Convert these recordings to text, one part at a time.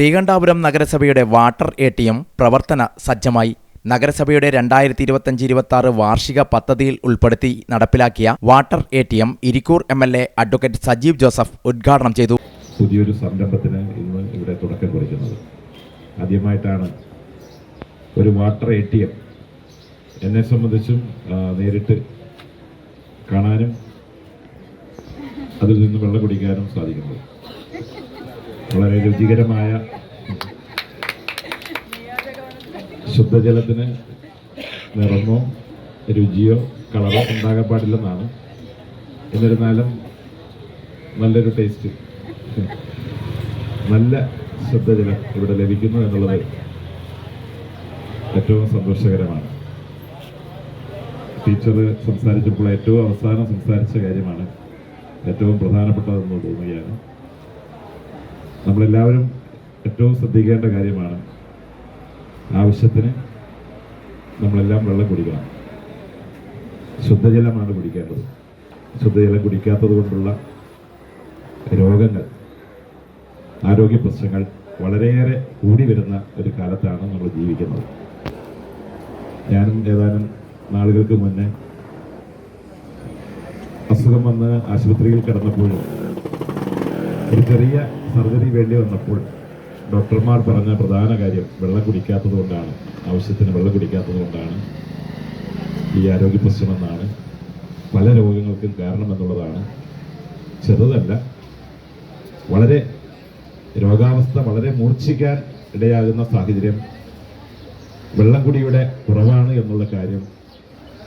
ശ്രീകണ്ഠാപുരം നഗരസഭയുടെ water A T M പ്രവർത്തന സജ്ജമായി. നഗരസഭയുടെ രണ്ടായിരത്തി ഇരുപത്തഞ്ച് ഇരുപത്തി ആറ് വാർഷിക പദ്ധതിയിൽ ഉൾപ്പെടുത്തി നടപ്പിലാക്കിയ water A T M Irikkur M L A advocate Sajeev Joseph ഉദ്ഘാടനം ചെയ്തു. പുതിയൊരു സംരംഭത്തിന് ഇന്ന് ഇവിടെ തുടക്കം കുറിക്കുന്നത്. ആദ്യമായിട്ടാണ് ഒരു വാട്ടർ എ ടി എം എന്നെ സംബന്ധിച്ചും നേരിട്ട് കാണാനും അതിൽ നിന്ന് വെള്ളം കുടിക്കാനും സാധിക്കുന്നത്. വളരെ രുചികരമായ ശുദ്ധജലത്തിന് നിറമോ രുചിയോ കളറോ ഉണ്ടാകാൻ പാടില്ലെന്നാണ്. എന്നിരുന്നാലും നല്ലൊരു ടേസ്റ്റ് നല്ല ശുദ്ധജലം ഇവിടെ ലഭിക്കുന്നു എന്നുള്ളത് ഏറ്റവും സന്തോഷകരമാണ്. ടീച്ചർ സംസാരിച്ചപ്പോൾ ഏറ്റവും അവസാനം സംസാരിച്ച കാര്യമാണ് ഏറ്റവും പ്രധാനപ്പെട്ടതെന്ന് തോന്നുകയാണ്. നമ്മളെല്ലാവരും ഏറ്റവും ശ്രദ്ധിക്കേണ്ട കാര്യമാണ് ആവശ്യത്തിന് നമ്മളെല്ലാം വെള്ളം കുടിക്കണം. ശുദ്ധജലമാണ് കുടിക്കേണ്ടത്. ശുദ്ധജലം കുടിക്കാത്തത് കൊണ്ടുള്ള രോഗങ്ങൾ ആരോഗ്യ പ്രശ്നങ്ങൾ വളരെയേറെ കൂടി വരുന്ന ഒരു കാലത്താണ് നമ്മൾ ജീവിക്കുന്നത്. ഞാനും ഏതാനും നാളുകൾക്ക് മുന്നേ അസുഖം വന്ന് ആശുപത്രിയിൽ കിടന്നപ്പോഴും ഒരു ചെറിയ സർജറി വേണ്ടി വന്നപ്പോൾ ഡോക്ടർമാർ പറഞ്ഞ പ്രധാന കാര്യം വെള്ളം കുടിക്കാത്തത് കൊണ്ടാണ് ആവശ്യത്തിന് വെള്ളം കുടിക്കാത്തത് കൊണ്ടാണ് ഈ ആരോഗ്യ പ്രശ്നമെന്നാണ് പല രോഗങ്ങൾക്കും കാരണമെന്നുള്ളതാണ് ചെറുതല്ല. വളരെ രോഗാവസ്ഥ വളരെ മൂർച്ഛിക്കാൻ ഇടയാകുന്ന സാഹചര്യം വെള്ളം കുടിയുടെ കുറവാണ് എന്നുള്ള കാര്യം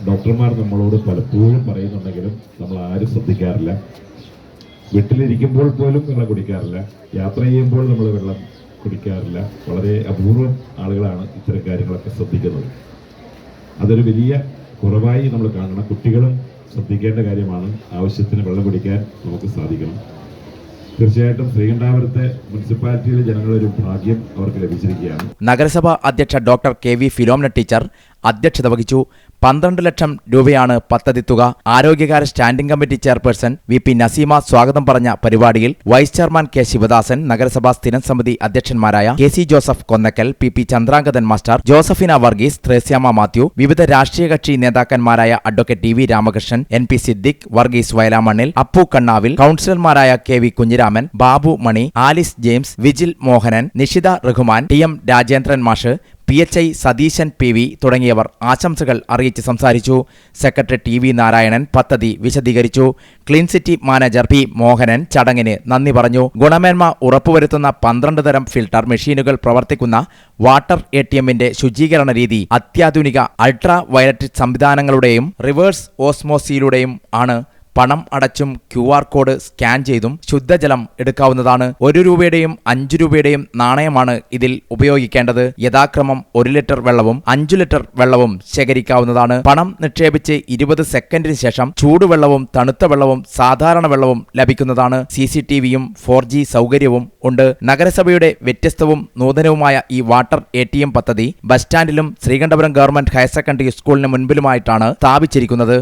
ഡോക്ടർമാർ നമ്മളോട് പലപ്പോഴും പറയുന്നുണ്ടെങ്കിലും നമ്മൾ ആരും ശ്രദ്ധിക്കാറില്ല. വീട്ടിലിരിക്കുമ്പോൾ പോലും വെള്ളം കുടിക്കാറില്ല. യാത്ര ചെയ്യുമ്പോൾ നമ്മൾ വെള്ളം കുടിക്കാറില്ല. വളരെ അപൂർവം ആളുകളാണ് ഇത്തരം കാര്യങ്ങളൊക്കെ ശ്രദ്ധിക്കുന്നത്. അതൊരു വലിയ കുറവായി നമ്മൾ കാണണം. കുട്ടികളും ശ്രദ്ധിക്കേണ്ട കാര്യമാണ് ആവശ്യത്തിന് വെള്ളം കുടിക്കാൻ നമുക്ക് സാധിക്കണം. തീർച്ചയായിട്ടും ശ്രീകണ്ഠാപുരത്തെ മുനിസിപ്പാലിറ്റിയിലെ ജനങ്ങളൊരു ഭാഗ്യം അവർക്ക് ലഭിച്ചിരിക്കുകയാണ്. നഗരസഭാ അധ്യക്ഷ doctor K V Philomina teacher അധ്യക്ഷത വഹിച്ചു. പന്ത്രണ്ട് ലക്ഷം രൂപയാണ് പദ്ധതി തുക. ആരോഗ്യകാര്യ standing committee chairperson V P Naseema സ്വാഗതം പറഞ്ഞ പരിപാടിയിൽ വൈസ് ചെയർമാൻ കെ ശിവദാസൻ നഗരസഭാ സ്ഥിരം സമിതി അധ്യക്ഷന്മാരായ K C Joseph Konnakkal P P Chandrangadhan master Josephina Varghese Thresiamma Mathew വിവിധ രാഷ്ട്രീയ കക്ഷി നേതാക്കന്മാരായ advocate T V Ramakrishnan N P Siddique Varghese Vayalamannil Appu Kannavil കൌൺസിലർമാരായ K V Kunhiraman Babu Mani Alice James Vijil Mohanan Nishitha Rahman T M Rajendran mash P H I Satheesan P V തുടങ്ങിയവർ ആശംസകൾ അറിയിച്ച് സംസാരിച്ചു. Secretary T V Narayanan പദ്ധതി വിശദീകരിച്ചു. Clean city manager P Mohanan ചടങ്ങിന് നന്ദി പറഞ്ഞു. ഗുണമേന്മ ഉറപ്പുവരുത്തുന്ന പന്ത്രണ്ട് തരം ഫിൽട്ടർ മെഷീനുകൾ പ്രവർത്തിക്കുന്ന വാട്ടർ എ ടി എമ്മിന്റെ ശുചീകരണ രീതി അത്യാധുനിക അൾട്രാ വയലറ്റ് സംവിധാനങ്ങളുടെയും റിവേഴ്സ് ഓസ്മോസിയിലൂടെയും ആണ് പണം അടച്ചും ക്യു ആർ കോഡ് സ്കാൻ ചെയ്തും ശുദ്ധജലം എടുക്കാവുന്നതാണ് ഒരു രൂപയുടെയും അഞ്ചു രൂപയുടെയും നാണയമാണ് ഇതിൽ ഉപയോഗിക്കേണ്ടത്. യഥാക്രമം ഒരു ലിറ്റർ വെള്ളവും അഞ്ചു ലിറ്റർ വെള്ളവും ശേഖരിക്കാവുന്നതാണ്. പണം നിക്ഷേപിച്ച് ഇരുപത് സെക്കൻഡിന് ശേഷം ചൂടുവെള്ളവും തണുത്ത വെള്ളവും സാധാരണ വെള്ളവും ലഭിക്കുന്നതാണ്. സി സി ടി വിയും ഫോർ ജി സൗകര്യവും ഉണ്ട്. നഗരസഭയുടെ വ്യത്യസ്തവും നൂതനവുമായ ഈ വാട്ടർ എ ടി എം പദ്ധതി ബസ് സ്റ്റാൻഡിലും ശ്രീകണ്ഠപുരം ഗവൺമെന്റ് ഹയർ സെക്കൻഡറി സ്കൂളിന് മുൻപിലുമായിട്ടാണ് സ്ഥാപിച്ചിരിക്കുന്നത്.